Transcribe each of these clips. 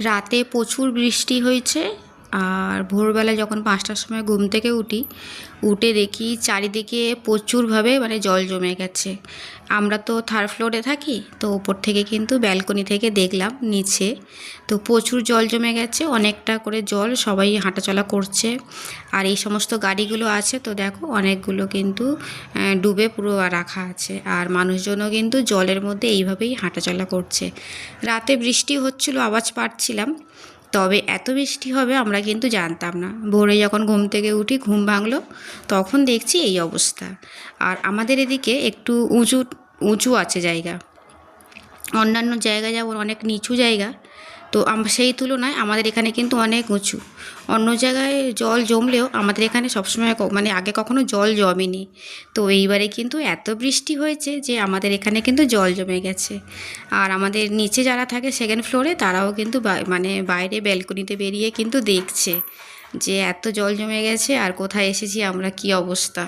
রাতে প্রচুর বৃষ্টি হয়েছে। আর ভোরবেলা যখন পাঁচটার সময় ঘুম থেকে উঠি, উঠে দেখি চারিদিকে প্রচুরভাবে মানে জল জমে গেছে। আমরা তো থার্ড ফ্লোরে থাকি, তো ওপর থেকে কিন্তু ব্যালকনি থেকে দেখলাম নিচে। তো প্রচুর জল জমে গেছে, অনেকটা করে জল সবাই হাঁটাচলা করছে। আর এই সমস্ত গাড়িগুলো আছে, তো দেখো অনেকগুলো কিন্তু ডুবে পুরো রাখা আছে। আর মানুষজনও কিন্তু জলের মধ্যে এইভাবেই হাঁটাচলা করছে। রাতে বৃষ্টি হচ্ছিল, আওয়াজ পাচ্ছিলাম। তবে এত বৃষ্টি হবে আমরা কিন্তু জানতাম না। ভোরে যখন ঘুম থেকে উঠি, ঘুম ভাঙলো, তখন দেখছি এই অবস্থা। আর আমাদের এদিকে একটু উঁচু উঁচু আছে জায়গা। অন্যান্য জায়গা যেমন অনেক নিচু জায়গা তো সেই তুলনায় আমাদের এখানে কিন্তু অনেক উঁচু। অন্য জায়গায় জল জমলেও আমাদের এখানে সবসময় মানে আগে কখনো জল জমেনি। তো এইবারে কিন্তু এত বৃষ্টি হয়েছে যে আমাদের এখানে কিন্তু জল জমে গেছে। আর আমাদের নিচে যারা থাকে সেকেন্ড ফ্লোরে তারাও কিন্তু মানে বাইরে ব্যালকনিতে বেরিয়ে কিন্তু দেখছে যে এত জল জমে গেছে আর কোথায় এসেছি আমরা, কি অবস্থা।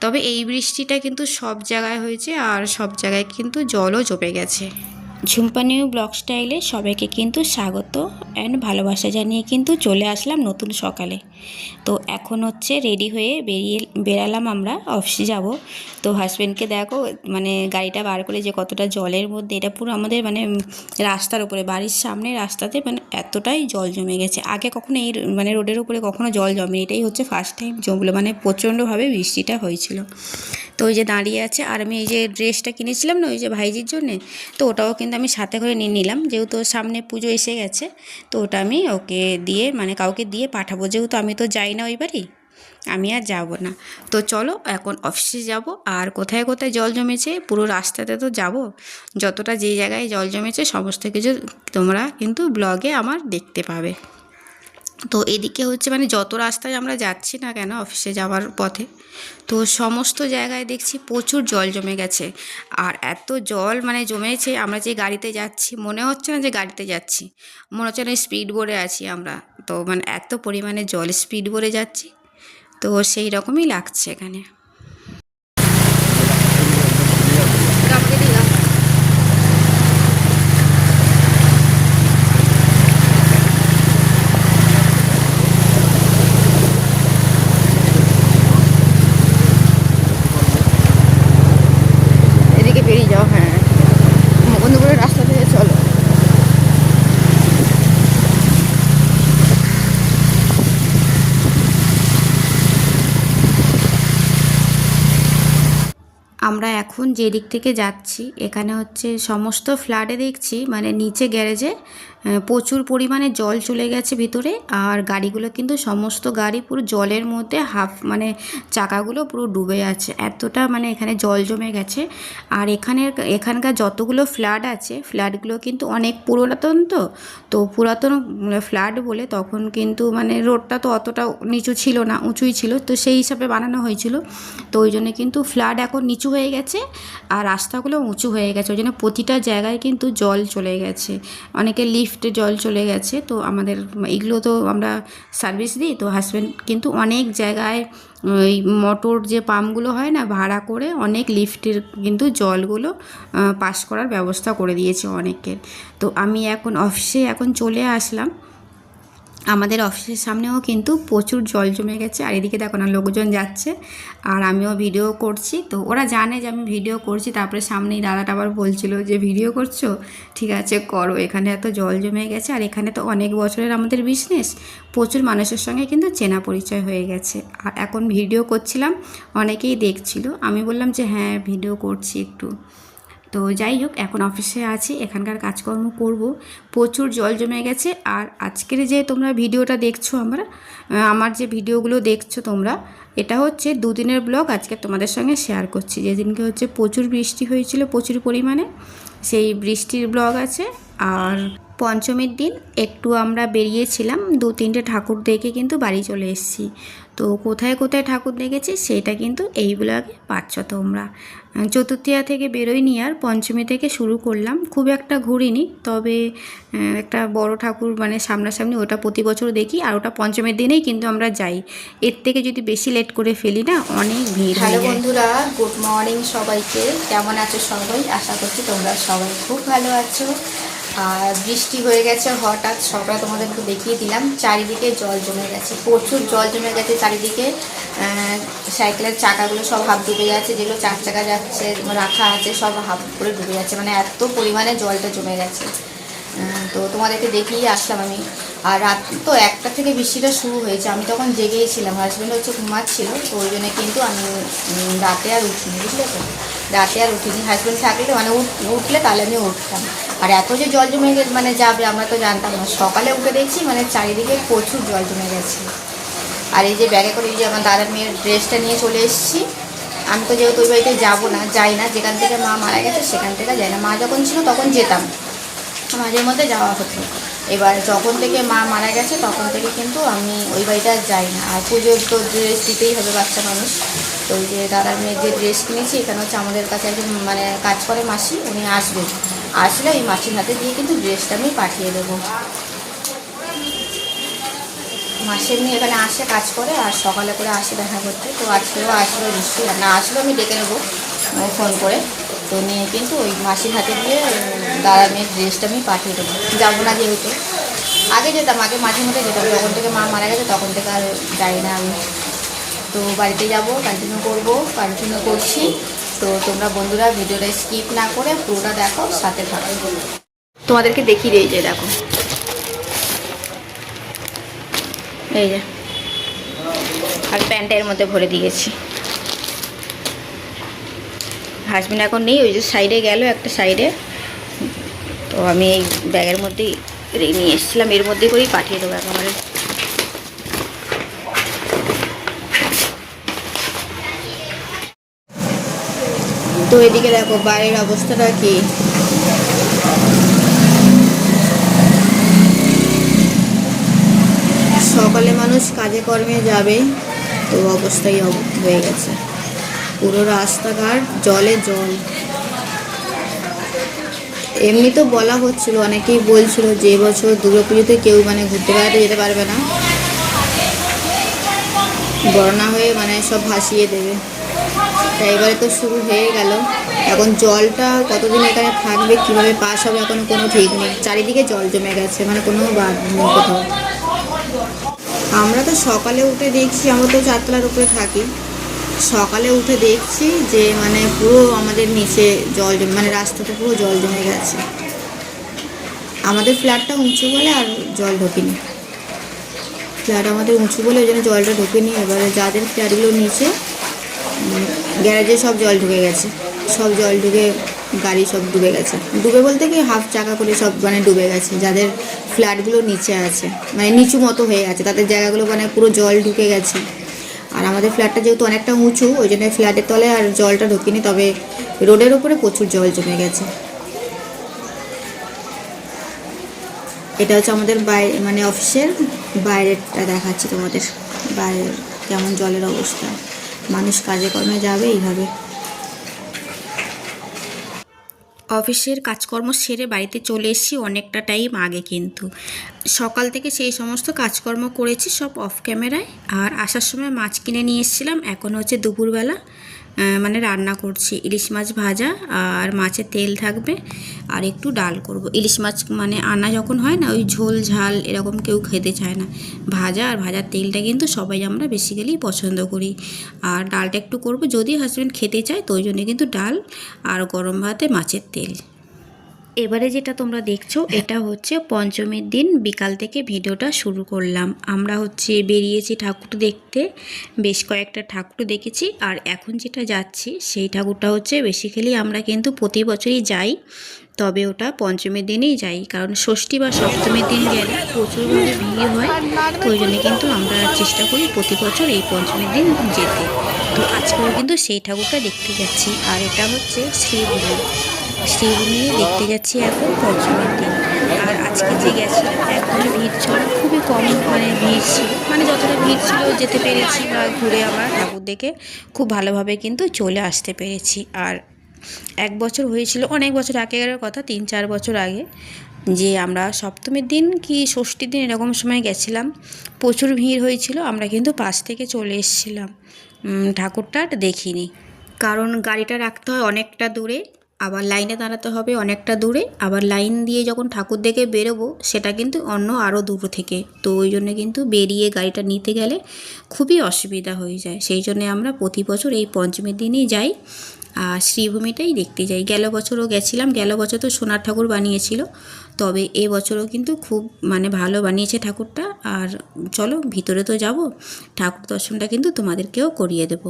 তবে এই বৃষ্টিটা কিন্তু সব জায়গায় হয়েছে আর সব জায়গায় কিন্তু জলও জমে গেছে। ঝুম্পা নিউ ব্লগ স্টাইলে সবাইকে কিন্তু স্বাগত অ্যান্ড ভালোবাসা জানিয়ে কিন্তু চলে আসলাম নতুন সকালে। তো এখন হচ্ছে রেডি হয়ে বেরিয়ে, বেরালাম আমরা অফিসে যাব। তো হাজব্যান্ডকে দেখো মানে গাড়িটা বার করে যে কতটা জলের মধ্যে, এটা পুরো আমাদের মানে রাস্তার উপরে, বাড়ির সামনে রাস্তাতে মানে এতটাই জল জমে গেছে। আগে কখনো এই মানে রোডের উপরে কখনো জল জমে এটাই হচ্ছে ফার্স্ট টাইম জমলো মানে প্রচণ্ডভাবে বৃষ্টিটা হয়েছিল। তো ওই যে দাঁড়িয়ে আছে, আর আমি এই যে ড্রেসটা কিনেছিলাম না, ওই যে ভাইজির জন্যে, তো ওটাও কিন্তু আমি সাথে করে নিয়ে নিলাম। যেহেতু সামনে পুজো এসে গেছে, তো ওটা আমি ওকে দিয়ে মানে কাউকে দিয়ে পাঠাবো। যেহেতু আমি তো যাই না ওই বাড়ি, আমি আর যাব না। তো চলো, এখন অফিসে যাব। আর কোথায় কোথায় জল জমেছে, পুরো রাস্তাতে তো যাব। যতটা যে জায়গায় জল জমেছে, সমস্ত কিছু তোমরা কিন্তু ব্লগে আমার দেখতে পাবে। তো এদিকে হচ্ছে মানে যত রাস্তায় আমরা যাচ্ছি না কেন অফিসে যাওয়ার পথে, তো সমস্ত জায়গায় দেখছি প্রচুর জল জমে গেছে। আর এত জল মানে জমেছে, আমরা যে গাড়িতে যাচ্ছি, মনে হচ্ছে না যে গাড়িতে যাচ্ছি। মনে হচ্ছে না স্পিড বোর্ডে আছি আমরা। তো মানে এত পরিমাণে জল স্পিড বোর্ডে যাচ্ছি, তো সেই রকমই লাগছে এখানে এদিকে বেরিয়ে যাও হ্যাঁ মুকুন্দপুরের রাস্তা থেকে চলো আমরা এখন যে দিক থেকে যাচ্ছি এখানে হচ্ছে সমস্ত ফ্ল্যাটে দেখছি মানে নিচে গ্যারেজে প্রচুর পরিমাণে জল চলে গেছে ভিতরে আর গাড়িগুলো কিন্তু সমস্ত গাড়ি পুরো জলের মধ্যে হাফ মানে চাকাগুলো পুরো ডুবে আছে। এতটা মানে এখানে জল জমে গেছে। আর এখানের এখানকার যতগুলো ফ্ল্যাট আছে, ফ্ল্যাটগুলো কিন্তু অনেক পুরাতন তো। তো পুরাতন ফ্ল্যাট বলে তখন কিন্তু মানে রোডটা তো অতটা নিচু ছিল না, উঁচুই ছিল। তো সেই হিসাবে বানানো হয়েছিল। তো ওই জন্য কিন্তু ফ্ল্যাট এখন নিচু হয়ে গেছে আর রাস্তাগুলো উঁচু হয়ে গেছে। ওই জন্য প্রতিটা জায়গায় কিন্তু জল চলে গেছে। অনেকে লিফটে জল চলে গেছে, তো আমাদের এগুলো তো আমরা সার্ভিস দিই, তো হাজব্যান্ড কিন্তু অনেক জায়গায় ওই মোটর যে পাম্পগুলো হয় না, ভাড়া করে অনেক লিফটের কিন্তু জলগুলো পাস করার ব্যবস্থা করে দিয়েছে অনেকের। তো আমি এখন অফিসে এখন চলে আসলাম। আমাদের অফিসের সামনেও কিন্তু প্রচুর জল জমে গেছে, আর এদিকে দেখো না, লোকজন যাচ্ছে, আর আমিও ভিডিও করছি। তো ওরা জানে যে আমি ভিডিও করছি, তারপরে সামনেই দাদাটা আবার বলছিল যে ভিডিও করছ? ঠিক আছে, করো, এখানে এত জল জমে গেছে, আর এখানে তো অনেক বছরের আমাদের বিজনেস প্রচুর মানুষের সঙ্গে কিন্তু চেনা পরিচয় হয়ে গেছে। আর এখন ভিডিও করছিলাম, অনেকেই দেখছিল, আমি বললাম যে হ্যাঁ ভিডিও করছি একটু। তো যাই হোক, এখন অফিসে আছি, এখানকার কাজকর্ম করব। প্রচুর জল জমে গেছে, আর আজকের যে তোমরা ভিডিওটা দেখছ আমরা আমার যে ভিডিওগুলো দেখছ তোমরা, এটা হচ্ছে দুদিনের ব্লগ আজকে তোমাদের সঙ্গে শেয়ার করছি। যেদিনকে হচ্ছে প্রচুর বৃষ্টি হয়েছিল, প্রচুর পরিমাণে, সেই বৃষ্টির ব্লগ আছে। আর পঞ্চমীর দিন একটু আমরা বেরিয়েছিলাম দু তিনটে ঠাকুর দেখে কিন্তু বাড়ি চলে এসেছি। তো কোথায় কোথায় ঠাকুর দেখেছি সেটা কিন্তু এই ব্লগে পাচ্ছ তোমরা। চতুর্থিয়া থেকে বেরোয়নি আর পঞ্চমী থেকে শুরু করলাম। খুব একটা ঘুরিনি তবে একটা বড় ঠাকুর মানে সামনাসামনি ওটা প্রতি বছর দেখি আর ওটা পঞ্চমীর দিনেই কিন্তু আমরা যাই। এর থেকে যদি বেশি লেট করে ফেলি না অনেক ভিড় হয়ে হ্যালো বন্ধুরা গুড মর্নিং সবাইকে। কেমন আছো সবাই? আশা করছি তোমরা সবাই খুব ভালো আছো। আর বৃষ্টি হয়ে গেছে হঠাৎ সকালে তোমাদেরকে দেখিয়ে দিলাম। চারিদিকে জল জমে গেছে, প্রচুর জল জমে গেছে চারিদিকে। সাইকেলের চাকাগুলো সব হাফ ডুবে যাচ্ছে, যেগুলো চার চাকা যাচ্ছে, রাখা আছে, সব হাফ করে ডুবে যাচ্ছে মানে এত পরিমাণে জলটা জমে গেছে। তো তোমাদেরকে দেখিয়ে আসলাম আমি। আর রাত তো একটা থেকে বৃষ্টিটা শুরু হয়েছে, আমি তখন জেগেই ছিলাম হাজব্যান্ড হচ্ছে ঘুমাচ্ছিল, তো ওই জন্য কিন্তু আমি রাতে আর উঠিনি, বুঝলে তো? রাতে আর উঠিনি হাজব্যান্ড থাকলে মানে উঠ- উঠলে তাহলে আমি উঠতাম। আর এত যে জল জমে গেছে মানে যাবে, আমরা তো জানতাম না। সকালে উঠে দেখছি মানে চারিদিকে প্রচুর জল জমে গেছে। আর এই যে ব্যাগে করে, এই যে আমার দাদার মেয়ের ড্রেসটা নিয়ে চলে এসেছি। আমি তো যেহেতু ওই বাড়িতে যাব না, যাই না, যেখান থেকে মা মারা গেছে, সেখান থেকে যাই না। মা যখন ছিল তখন যেতাম। মাঝে মধ্যে যাওয়া হতো। এবার যখন থেকে মা মারা গেছে, তখন থেকে কিন্তু আমি ওই আর যাই না। আর পুজোর তো ড্রেস দিতেই হবে বাচ্চা মানুষ। তো ওই যে দাদার মেয়ের যে ড্রেস কিনেছি, এখানে হচ্ছে আমাদের কাছে একজন মানে কাজ করে মাসি, উনি আসবেন আসলে ওই মাসির হাতে দিয়ে কিন্তু ড্রেসটা আমি পাঠিয়ে দেবো। মাসে এমনি এখানে আসে, কাজ করে, আর সকালে করে আসে দেখা করতে। তো আজকেও আসলো নিশ্চয়ই। না আসলেও আমি ডেকে নেব ফোন করে। তো নিয়ে কিন্তু ওই মাসির হাতে দিয়ে দাদার মেয়ের ড্রেসটা আমি পাঠিয়ে দেবো। যাব না যেহেতু। আগে যেতাম, আগে মাঝে মধ্যে যেতাম। যখন থেকে মা মারা গেছে, তখন থেকে আর যাই না আমি। তো বাড়িতে যাব কন্টিনিউ করব কন্টিনিউ করছি। তো তোমরা বন্ধুরা ভিডিওটা স্কিপ না করে পুরোটা দেখো, সাথে থাকো। তোমাদেরকে দেখিয়ে দিই যে দেখো। এই যে। আর প্যান্টের মধ্যে ভরে দিয়েছি। হাজবেন্ড এখন নেই, ওই যে সাইডে গেল একটা সাইডে তো আমি এই ব্যাগের মধ্যেই নিয়ে এসেছিলাম, এর মধ্যে করেই পাঠিয়ে দেবো একেবারে তো এদিকে দেখো বাইরের অবস্থাটা কি? সকালে মানুষ কাজে কর্মে যাবে, তো অবস্থাই অব- হয়ে গেছে। পুরো রাস্তাঘাট জলে জল। এমনি তো বলা হচ্ছিল, অনেকেই বলছিল যে এবছর দুর্গাপুজোতে কেউ মানে ঘুরতে বেড়াতে যেতে পারবে না। বর্ণা হয়ে মানে সব ভাসিয়ে দেবে। তাই এবারে তো শুরু হয়ে গেল। এখন জলটা কতদিন এখানে থাকবে, কীভাবে পাস হবে, এখনও কোনো ঠিক নেই। চারিদিকে জল জমে গেছে মানে কোনো বাদ নেই কোথাও। আমরা তো সকালে উঠে দেখছি, আমরা তো চারতলার উপরে থাকি। সকালে উঠে দেখছি যে মানে পুরো আমাদের নিচে জল জমে মানে রাস্তাতে পুরো জল জমে গেছে। আমাদের ফ্ল্যাটটা উঁচু বলে আর জল ঢোকেনি। ফ্ল্যাট আমাদের উঁচু বলে, ওই জন্য জলটা ঢোকেনি। এবারে যাদের ফ্ল্যাটগুলো নিচে গ্যারেজে সব জল ঢুকে গেছে। সব জল ঢুকে গাড়ি সব ডুবে গেছে। ডুবে বলতে কি হাফ চাকা করে সব মানে ডুবে গেছে। যাদের ফ্ল্যাটগুলো নিচে আছে মানে নিচু মতো হয়ে গেছে তাদের জায়গাগুলো মানে পুরো জল ঢুকে গেছে। আর আমাদের ফ্ল্যাটটা যেহেতু অনেকটা উঁচু, ওই জন্য ফ্ল্যাটের তলে আর জলটা ঢোকেনি, তবে রোডের ওপরে প্রচুর জল জমে গেছে। এটা হচ্ছে আমাদের বাইরে মানে অফিসের বাইরেরটা দেখাচ্ছি তোমাদের, বাইরের কেমন জলের অবস্থা। মানুষ কাজে কর্মে যাবে এইভাবে। অফিসের কাজকর্ম সেরে বাড়িতে চলে এসেছি অনেকটা টাইম আগে কিন্তু। সকাল থেকে সেই সমস্ত কাজকর্ম করেছি সব অফ ক্যামেরায় আর আসার সময় মাছ কিনে নিয়ে এসেছিলাম, এখন হচ্ছে দুপুরবেলা। মানে রান্না করছি। ইলিশ মাছ ভাজা আর মাছের তেল থাকবে আর একটু ডাল করব। ইলিশ মাছ মানে আনা যখন হয় না, ওই ঝোল, ঝাল এরকম কেউ খেতে চায় না। ভাজা আর ভাজার তেলটা কিন্তু সবাই আমরা বেসিক্যালি পছন্দ করি। আর ডালটা একটু করব, যদি হাজব্যান্ড খেতে চায়, তো ওই জন্য কিন্তু ডাল আর গরম ভাতে মাছের তেল। এবারে যেটা তোমরা দেখছ, এটা হচ্ছে পঞ্চমীর দিন। বিকাল থেকে ভিডিওটা শুরু করলাম। আমরা হচ্ছে বেরিয়েছি ঠাকুর দেখতে। বেশ কয়েকটা ঠাকুর দেখেছি। আর এখন যেটা যাচ্ছি, সেই ঠাকুরটা হচ্ছে বেসিক্যালি আমরা কিন্তু প্রতি বছরই যাই। তবে ওটা পঞ্চমীর দিনেই যাই। কারণ ষষ্ঠী বা সপ্তমীর দিন গেলে প্রচুরভাবে ভিড় হয়। তো ওই জন্য কিন্তু আমরা চেষ্টা করি প্রতি বছর এই পঞ্চমীর দিন যেতে। তো আজকেও কিন্তু সেই ঠাকুরটা দেখতে যাচ্ছি। আর এটা হচ্ছে শ্রীভূমি শ্রীভূমি দেখতে যাচ্ছি এখন পঞ্চমীর দিন আর আজকে যে গেছিলাম এখন ভিড় ছিল, খুবই কম মানে ভিড় ছিল। মানে যতটা ভিড় ছিল, যেতে পেরেছি বা ঘুরে আমরা ঠাকুর দেখে খুব ভালোভাবে কিন্তু চলে আসতে পেরেছি। আর এক বছর হয়েছিল, অনেক বছর আগের কথা, তিন চার বছর আগে, যে আমরা সপ্তমীর দিন কি ষষ্ঠীর দিন এরকম সময় গেছিলাম, প্রচুর ভিড় হয়েছিল, আমরা কিন্তু পাশ থেকে চলে এসেছিলাম। ঠাকুরটা দেখিনি। কারণ গাড়িটা রাখতে হয় অনেকটা দূরে আবার লাইনে দাঁড়াতে হবে অনেকটা দূরে। আবার লাইন দিয়ে যখন ঠাকুর দেখে বেরোবো, সেটা কিন্তু অন্য আরও দূর থেকে। তো ওই জন্য কিন্তু বেরিয়ে গাড়িটা নিতে গেলে খুবই অসুবিধা হয়ে যায়। সেই জন্য আমরা প্রতি বছর এই পঞ্চমীর দিনই যাই। আর শ্রীভূমিটাই দেখতে যাই। গেল বছরও গেছিলাম, গেল বছর তো সোনার ঠাকুর বানিয়েছিল। তবে এ বছরও কিন্তু খুব মানে ভালো বানিয়েছে ঠাকুরটা। আর চলো, ভিতরে তো যাব। ঠাকুর দর্শনটা কিন্তু তোমাদেরকেও করিয়ে দেবো।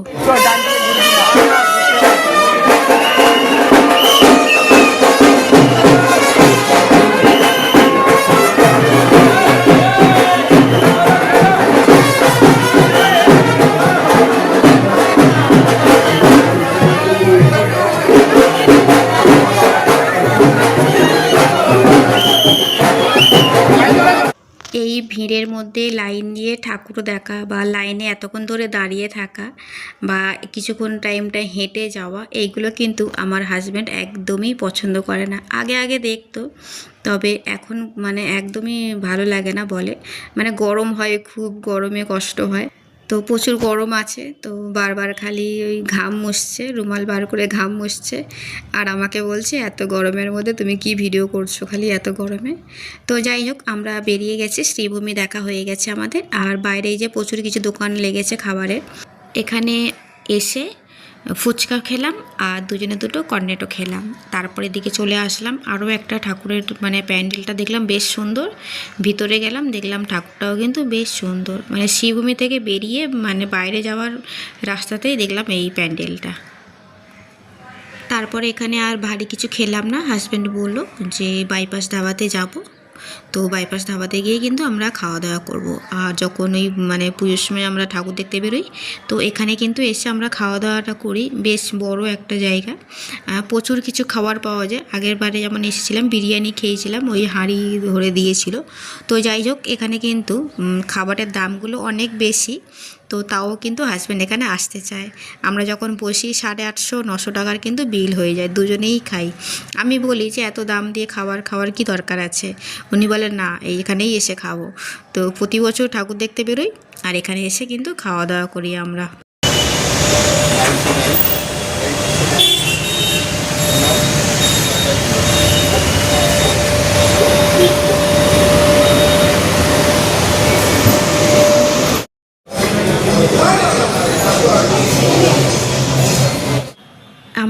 দেখা বা লাইনে এতক্ষণ ধরে দাঁড়িয়ে থাকা বা কিছুক্ষণ টাইমটা হেঁটে যাওয়া, এইগুলো কিন্তু আমার হাজব্যান্ড একদমই পছন্দ করে না। আগে আগে দেখতো, তবে এখন মানে একদমই ভালো লাগে না বলে। মানে গরম হয়, খুব গরমে কষ্ট হয়। তো প্রচুর গরম আছে, তো বারবার খালি ওই ঘাম মসছে রুমাল বার করে ঘাম মসছে আর আমাকে বলছে, এত গরমের মধ্যে তুমি কি ভিডিও করছ খালি এত গরমে? তো যাই হোক, আমরা বেরিয়ে গেছি, শ্রীভূমি দেখা হয়ে গেছে আমাদের। আর বাইরে যে প্রচুর কিছু দোকান লেগেছে খাবারের। এখানে এসে ফুচকা খেলাম আর দুজনে দুটো কর্নেটো খেলাম। তারপরে দিকে চলে আসলাম। আরও একটা ঠাকুরের মানে প্যান্ডেলটা দেখলাম, বেশ সুন্দর। ভিতরে গেলাম, দেখলাম ঠাকুরটাও কিন্তু বেশ সুন্দর। মানে শ্রীভূমি থেকে বেরিয়ে মানে বাইরে যাওয়ার রাস্তাতেই দেখলাম এই প্যান্ডেলটা। তারপরে এখানে আর ভারী কিছু খেলাম না। হাজব্যান্ড বলল যে বাইপাস ধাবাতে যাব। তো বাইপাস ধাবাতে গিয়ে কিন্তু আমরা খাওয়া দাওয়া করব। আর যখন ওই মানে পুজোর সময় আমরা ঠাকুর দেখতে বেরোই, তো এখানে কিন্তু এসে আমরা খাওয়া দাওয়াটা করি। বেশ বড় একটা জায়গা। প্রচুর কিছু খাবার পাওয়া যায়। আগের বারে যেমন এসেছিলাম, বিরিয়ানি খেয়েছিলাম, ওই হাঁড়ি ধরে দিয়েছিল। তো যাই হোক, এখানে কিন্তু খাবারের দামগুলো অনেক বেশি। তো তাও কিন্তু হাজব্যান্ড এখানে আসতে চায়। আমরা যখন বসি সাড়ে আটশো, নশো টাকার কিন্তু বিল হয়ে যায়, দুজনেই খাই। আমি বলি যে, এত দাম দিয়ে খাবার, খাওয়ার কি দরকার আছে? উনি বলেন, না, এইখানেই এসে খাব। তো প্রতি বছর ঠাকুর দেখতে বেরোই, আর এখানে এসে কিন্তু খাওয়া দাওয়া করি আমরা।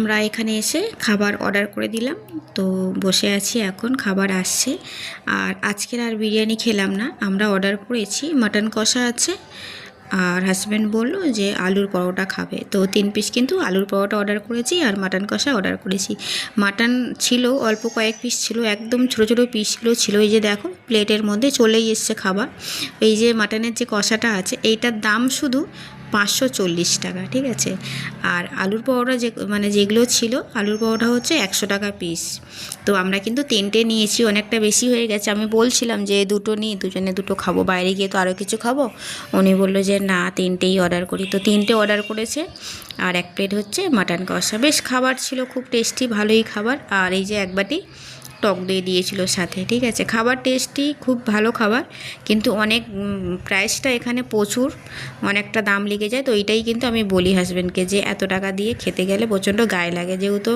আমরা এখানে এসে খাবার অর্ডার করে দিলাম। তো বসে আছি এখন, খাবার আসছে। আর আজকের আর বিরিয়ানি খেলাম না, আমরা অর্ডার করেছি। মাটন কষা আছে। আর হাজব্যান্ড বলল যে আলুর পরোটা খাবে। তো তিন পিস কিন্তু আলুর পরোটা অর্ডার করেছি আর মাটন কষা অর্ডার করেছি। মাটন ছিল, অল্প কয়েক পিস ছিল, একদম ছোটো ছোটো পিসগুলো ছিল। এই যে দেখো প্লেটের মধ্যে চলেই এসছে খাবার। এই যে মাটনের যে কষাটা আছে, এইটার দাম শুধু পাঁচশো চল্লিশ টাকা, ঠিক আছে? আর আলুর পরোটা যে মানে যেগুলো ছিল, আলুর পরোটা হচ্ছে একশো টাকা পিস তো আমরা কিন্তু তিনটে নিয়েছি, অনেকটা বেশি হয়ে গেছে। আমি বলছিলাম যে দুটো নিই দুজনে দুটো খাব, বাইরে গিয়ে তো আরও কিছু খাব। উনি বলল যে না, তিনটেই অর্ডার করি। তো তিনটে অর্ডার করেছে, আর এক প্লেট হচ্ছে মাটন কষা। বেশ খাবার ছিল, খুব টেস্টি ভালোই খাবার। আর এই যে এক বাটি টক দই দিয়েছিল সাথে, ঠিক আছে? খাবার টেস্টি খুব ভালো খাবার, কিন্তু অনেক প্রাইসটা এখানে প্রচুর, অনেকটা দাম লেগে যায়, তো এইটাই কিন্তু আমি বলি হাজব্যান্ডকে যে এত টাকা দিয়ে খেতে গেলে প্রচণ্ড গায়ে লাগে। যেহেতু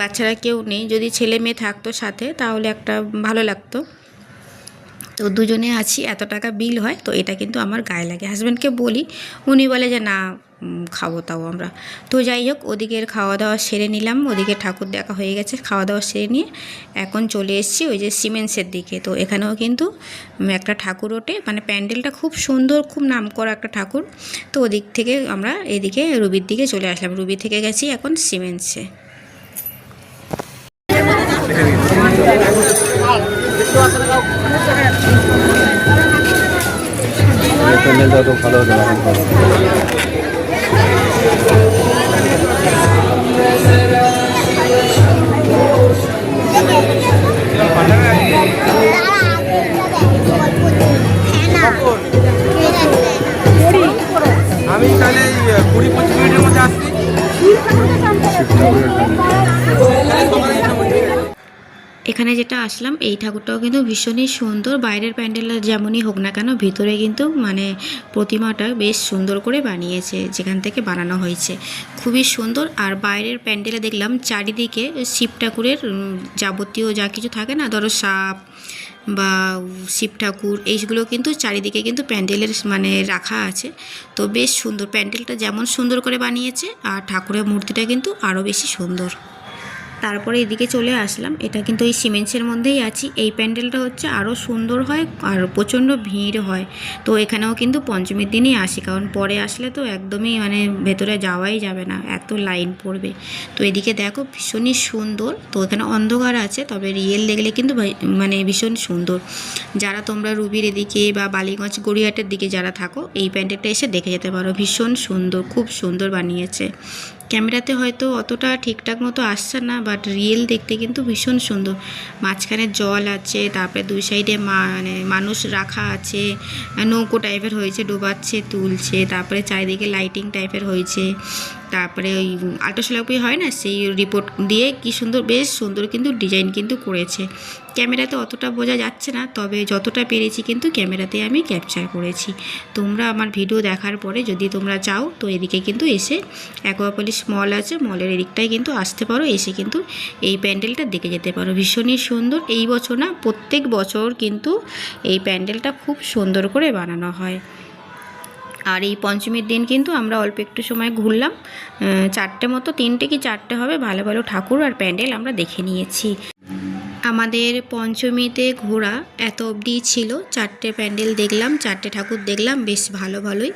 বাচ্চারা কেউ নেই, যদি ছেলে মেয়ে থাকতো সাথে, তাহলে একটা ভালো লাগতো। তো দুজনে আছি, এত টাকা বিল হয়, তো এটা কিন্তু আমার গায়ে লাগে। হাজব্যান্ডকে বলি, উনি বলে যে, না খাব তাও আমরা। তো যাই হোক, ওদিকের খাওয়া দাওয়া সেরে নিলাম। ওদিকে ঠাকুর দেখা হয়ে গেছে খাওয়া দাওয়া সেরে নিয়ে এখন চলে এসেছি ওই যে সিমেন্সের দিকে। তো এখানেও কিন্তু একটা ঠাকুর ওঠে। মানে প্যান্ডেলটা খুব সুন্দর, খুব নাম করা একটা ঠাকুর। তো ওদিক থেকে আমরা এদিকে রুবির দিকে চলে আসলাম। রুবি থেকে গেছি এখন হতো ভালো। আমি তাহলে কুড়ি পঁচিশ মিনিটের মধ্যে আসছি। এখানে যেটা আসলাম, এই ঠাকুরটাও কিন্তু ভীষণই সুন্দর। বাইরের প্যান্ডেলটা যেমনই হোক না কেন, ভিতরে কিন্তু মানে প্রতিমাটা বেশ সুন্দর করে বানিয়েছে, যেখান থেকে বানানো হয়েছে। খুবই সুন্দর। আর বাইরের প্যান্ডেলে দেখলাম চারিদিকে শিব ঠাকুরের যাবতীয় যা কিছু থাকে না, ধরো সাপ বা শিব ঠাকুর, এইগুলো কিন্তু চারিদিকে কিন্তু প্যান্ডেলের মানে রাখা আছে। তো বেশ সুন্দর। প্যান্ডেলটা যেমন সুন্দর করে বানিয়েছে, আর ঠাকুরের মূর্তিটা কিন্তু আরও বেশি সুন্দর। তারপরে এদিকে চলে আসলাম। এটা কিন্তু এই সিমেন্টসের মধ্যেই আছি। এই প্যান্ডেলটা হচ্ছে আরও সুন্দর হয় আর প্রচণ্ড ভিড় হয়। তো এখানেও কিন্তু পঞ্চমীর দিনই আসি, কারণ পরে আসলে তো একদমই মানে ভেতরে যাওয়াই যাবে না, এত লাইন পড়বে। তো এদিকে দেখো ভীষণই সুন্দর। তো এখানে অন্ধকার আছে, তবে রিয়েল দেখলে কিন্তু মানে ভীষণ সুন্দর। যারা তোমরা রুবির এদিকে বা বালিগঞ্জ গড়িয়াহাটের দিকে যারা থাকো, এই প্যান্ডেলটা এসে দেখে যেতে পারো। ভীষণ সুন্দর, খুব সুন্দর বানিয়েছে। ক্যামেরাতে হয়তো অতটা ঠিকঠাক মতো আসছে না বাট রিয়েল দেখতে কিন্তু ভীষণ সুন্দর। মাঝখানে জল আছে, তারপরে দুই সাইডে মানে মানুষ রাখা আছে, নৌকো টাইপের হয়েছে, ডোবাচ্ছে, তুলছে, তারপরে চারিদিকে লাইটিং টাইপের হয়েছে। তারপরে ওই আল্ট্রাসোলাপি হয় না সেই রিপোর্ট দিয়ে কি সুন্দর, বেশ সুন্দর কিন্তু ডিজাইন কিন্তু করেছে। ক্যামেরাতে অতটা বোঝা যাচ্ছে না, তবে যতটা পেরেছি কিন্তু ক্যামেরাতে আমি ক্যাপচার করেছি। তোমরা আমার ভিডিও দেখার পরে যদি তোমরা চাও, তো এদিকে কিন্তু এসে অ্যাকোয়াপলিস মল আছে মলের এদিকটায় কিন্তু আসতে পারো, এসে কিন্তু এই প্যান্ডেলটা দেখে যেতে পারো। ভীষণই সুন্দর, এই বছর না প্রত্যেক বছর কিন্তু এই প্যান্ডেলটা খুব সুন্দর করে বানানো হয়। আর এই পঞ্চমীর দিন কিন্তু আমরা অল্প একটু সময় ঘুরলাম। চারটে মতো, তিনটে কি চারটে হবে? ভালো ভালো ঠাকুর আর প্যান্ডেল আমরা দেখে নিয়েছি। আমাদের পঞ্চমীতে ঘোরা এত অবধি ছিল। চারটে প্যান্ডেল দেখলাম, চারটে ঠাকুর দেখলাম, বেশ ভালো ভালোই।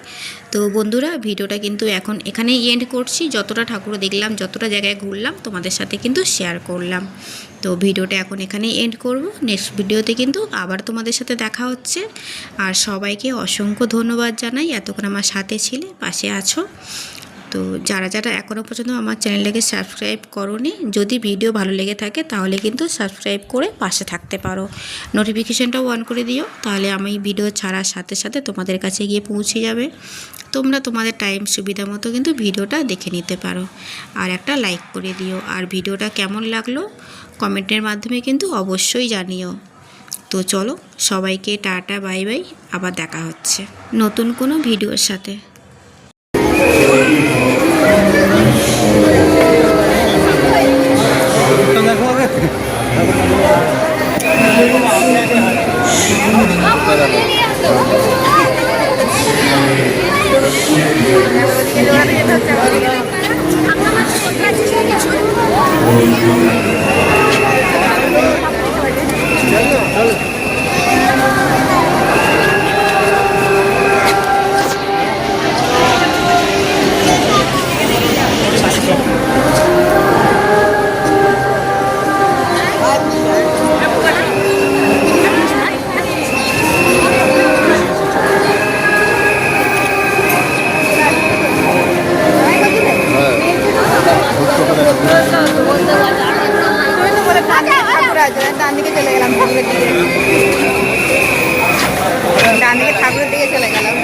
তো বন্ধুরা, ভিডিওটা কিন্তু এখন এখানেই এন্ড করছি। যতটা ঠাকুর দেখলাম, যতটা জায়গায় ঘুরলাম, তোমাদের সাথে কিন্তু শেয়ার করলাম। তো ভিডিওটা এখন এখানেই এন্ড করব। নেক্সট ভিডিওতে কিন্তু আবার তোমাদের সাথে দেখা হচ্ছে। আর সবাইকে অসংখ্য ধন্যবাদ জানাই এতক্ষণ আমার সাথে ছিলে, পাশে আছো। তো যারা যারা এখনও পর্যন্ত আমার চ্যানেলটাকে সাবস্ক্রাইব করনি, যদি ভিডিও ভালো লেগে থাকে তাহলে কিন্তু সাবস্ক্রাইব করে পাশে থাকতে পারো। নোটিফিকেশানটাও অন করে দিও, তাহলে আমি ভিডিও ছাড়ার সাথে সাথে তোমাদের কাছে গিয়ে পৌঁছে যাবে। তোমরা তোমাদের টাইম সুবিধা মতো কিন্তু ভিডিওটা দেখে নিতে পারো। আর একটা লাইক করে দিও। আর ভিডিওটা কেমন লাগল কমেন্টের মাধ্যমে কিন্তু অবশ্যই জানিও। তো চলো, সবাইকে টাটা, বাই বাই, আবার দেখা হচ্ছে। নতুন কোনো ভিডিওর সাথে। দেখা হবে ডান দিকে চলে গেলাম ঠাকুরের দিকে ডান দিকে ঠাকুরের দিকে চলে গেলাম